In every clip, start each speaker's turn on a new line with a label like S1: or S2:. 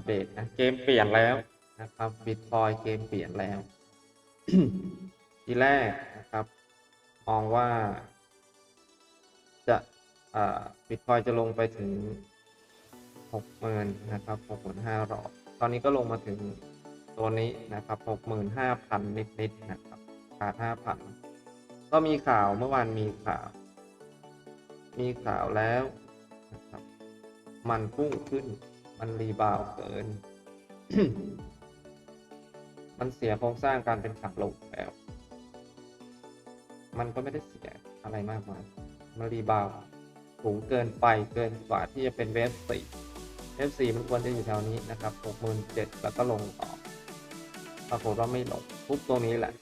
S1: ปเดตนะเกมเปลี่ยนแล้วนะครับบิตคอยเกมเปลี่ยนแล้ว ทีแรกนะครับมองว่า จะบิตคอยจะลงไปถึงหกหมื่นนะครับหกหมื่นห้ารอบตอนนี้ก็ลงมาถึงตัวนี้นะครับหกหมื่นห้าพันนิดๆนะครับขาดห้าพันก็มีข่าวเมื่อวานมีข่าว มีข่าวแล้วนะครับมันพุ่งขึ้น มันรีบาวเกิน มันเสียโครงสร้างการเป็นขาลงแล้ว มันก็ไม่ได้เสียอะไรมากมาย มันรีบาวสูงเกินไปเกินกว่าที่จะเป็นเวฟสี่เวฟสี่มันควรจะอยู่แถวนี้นะครับหกหมื่นเจ็ดแล้วก็ลงต่อปรากฏว่าไม่ลงปุ๊บตรงนี้แหละ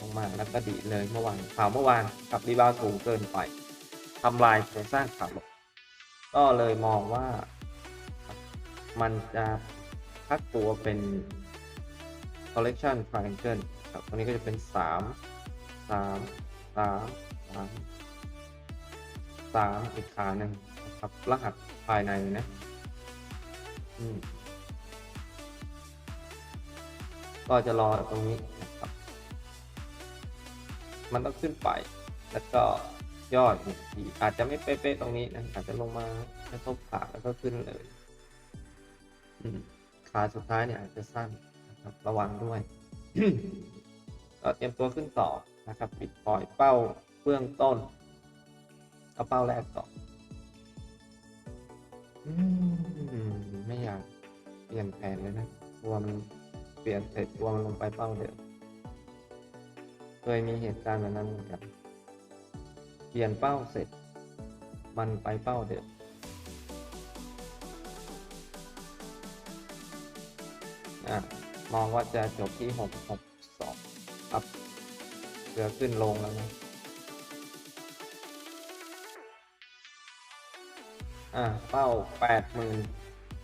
S1: ลงมาแล้วก็ดีเลยเมื่อวานข่าวเมื่อวานกับรีบาวสูงเกินไปทำลายโครงสร้างขาลงก็เลยมองว่า มันจะพักตัวเป็น collection triangle ครับตัวนี้ก็จะเป็นสามสามสามสามอีกขาหนึ่งนะครับ รหัสภายในนะอืมก็จะรอตรงนี้นะครับ มันต้องขึ้นไป แล้วก็ยอดหนึ่งทีอาจจะไม่เป๊ะๆตรงนี้นะอาจจะลงมาแค่ครบขาแล้วก็ขึ้นเลย ขาสุดท้ายเนี่ยอาจจะสั้นนะครับระวังด้วยเตรียมตัวขึ้นต่อนะครับ ปิดปล่อยเป้าเบื้องต้น เอาเป้าแรกก่อนไม่อยากเปลี่ยนแผนเลยนะกลัวมันเปลี่ยนเสร็จกลัวมันลงไปเป้าเดิมเคยมีเหตุการณ์แบบนั้นเหมือนกัน เปลี่ยนเป้าเสร็จ มันไปเป้าเดิม อะมองว่าจะจบที่หกหกสองครับเรือขึ้นลงแล้วนะอ่าเป้าแปดหมื่น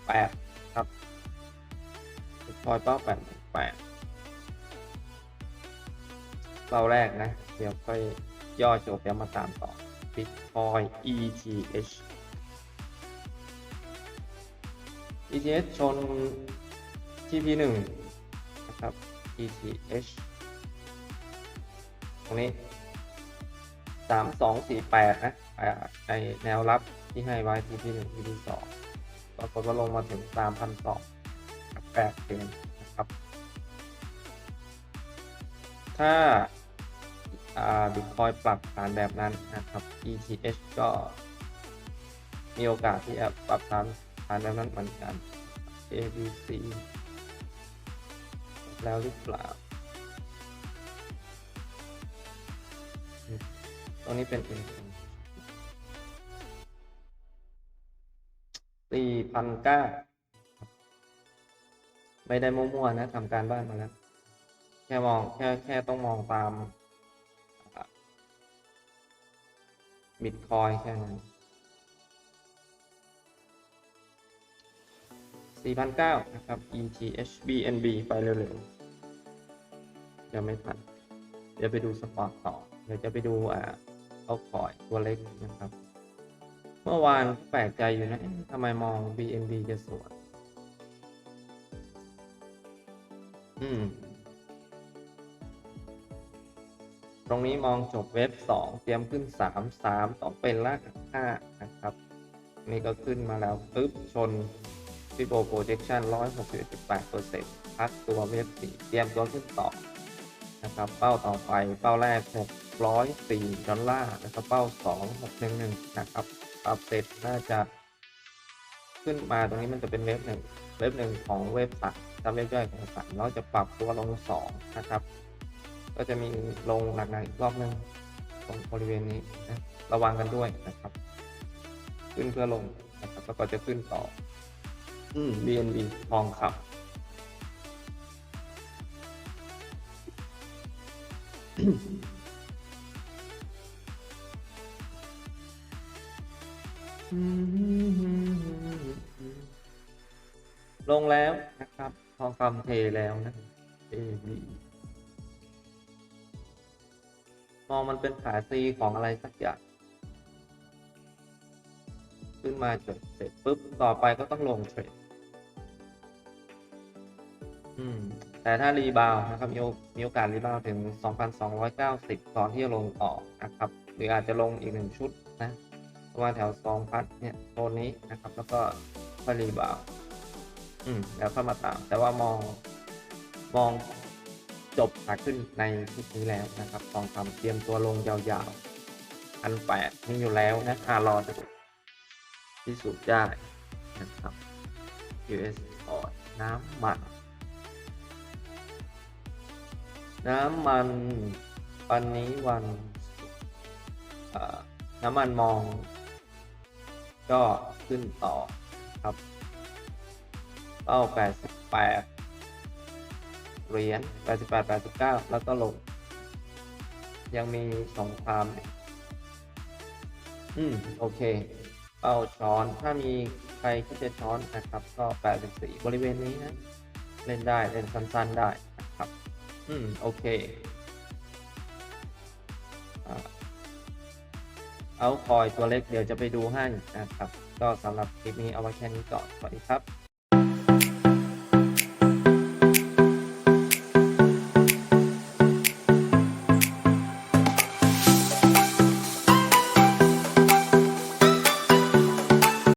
S1: แปดครับพอยเป้าแปดแปดเป้าแรกนะ เดี๋ยวค่อยย่อจบเดี๋ยวมาตามต่อ Bitcoin ETH ETH ชน TP หนึ่งนะครับ ETH ตรงนี้สามสองสี่แปดนะอ่าในแนวรับที่ให้ไว้ TP หนึ่ง TP สองปรากฏว่าลงมาถึงสามพันสองแปดเกนนะครับ ถ้าบิตคอยปรับฐานแบบนั้นนะครับ ETH ก็มีโอกาสที่จะปรับฐานฐานแบบนั้นเหมือนกัน ABC แล้วหรือเปล่า ตรงนี้เป็น M สี่พันเก้าไม่ได้มั่วๆนะทำการบ้านมาแล้ว แค่มองแค่แค่ต้องมองตามบิตคอยแค่นั้น 4,009นะครับ ETH BNB ไปเร็วๆยังไม่ทันเดี๋ยวไปดูสปอร์ตต่อ เดี๋ยวจะไปดูอ่าเอาคอยตัวเล็กนะครับ เมื่อวานแปลกใจอยู่นะทำไมมอง BNB จะสวนอืม ตรงนี้มองจบเว็บ 2 เตรียมขึ้น 3 3 ต้องเป็นราก5นะครับ นี่ก็ขึ้นมาแล้วปึ๊บชน ฟิโบโปรเจคชัน161.8%พักตัวเวฟ4เตรียมตัวขึ้นต่อนะครับเป้าต่อไปเป้าแรก 604 ดอลลาร์แล้วก็เป้า 2 611 นะครับปรับเสร็จน่าจะขึ้นมาตรงนี้มันจะเป็นเวฟหนึ่งเวฟหนึ่งของเวฟสามทำเวฟย่อยของสามแล้วจะปรับตัวลง 2 นะครับ ก็จะมีลงหนักๆอีกรอบหนึ่งตรงบริเวณนี้นะระวังกันด้วยนะครับ ขึ้นเพื่อลงนะครับแล้วก็จะขึ้นต่อ อืม BNB ทองคำลงแล้วนะครับทองคำเทแล้วนะ AB มองมันเป็นขาซีของอะไรสักอย่างขึ้นมาจดเสร็จปุ๊บ ต่อไปก็ต้องลงเทรด แต่ถ้ารีบาวนะครับมีโอมีโอกาสรีบาวถึง 2,290ก่อนที่จะลงต่อนะครับหรืออาจจะลงอีกหนึ่งชุดนะประมาณแถว2,000เนี่ยโซนนี้นะครับ แล้วก็ค่อยรีบาวอืมแล้วเข้ามาตาม แต่ว่ามองมองจบขาขึ้นในชุดนี้แล้วนะครับทองคำเตรียมตัวลงยาวๆพันแปดมีอยู่แล้วนะคารอจะพิสูจน์ได้นะครับ US ออดน้ำมัน น้ำมันวันนี้วันน้ำมันมอง ก็ขึ้นต่อครับเป้า88เหรียญ88 89 แล้วก็ลง ยังมีสงครามอืม โอเค เป้าช้อน ถ้ามีใครที่จะช้อนนะครับ ก็ 84 บริเวณนี้นะ เล่นได้ เล่นสั้นๆได้นะครับ อืม โอเคเอาคอยตัวเล็กเดี๋ยวจะไปดูให้นะครับ ก็สำหรับคลิปนี้เอาไว้แค่นี้ก่อนสวัสดีครับ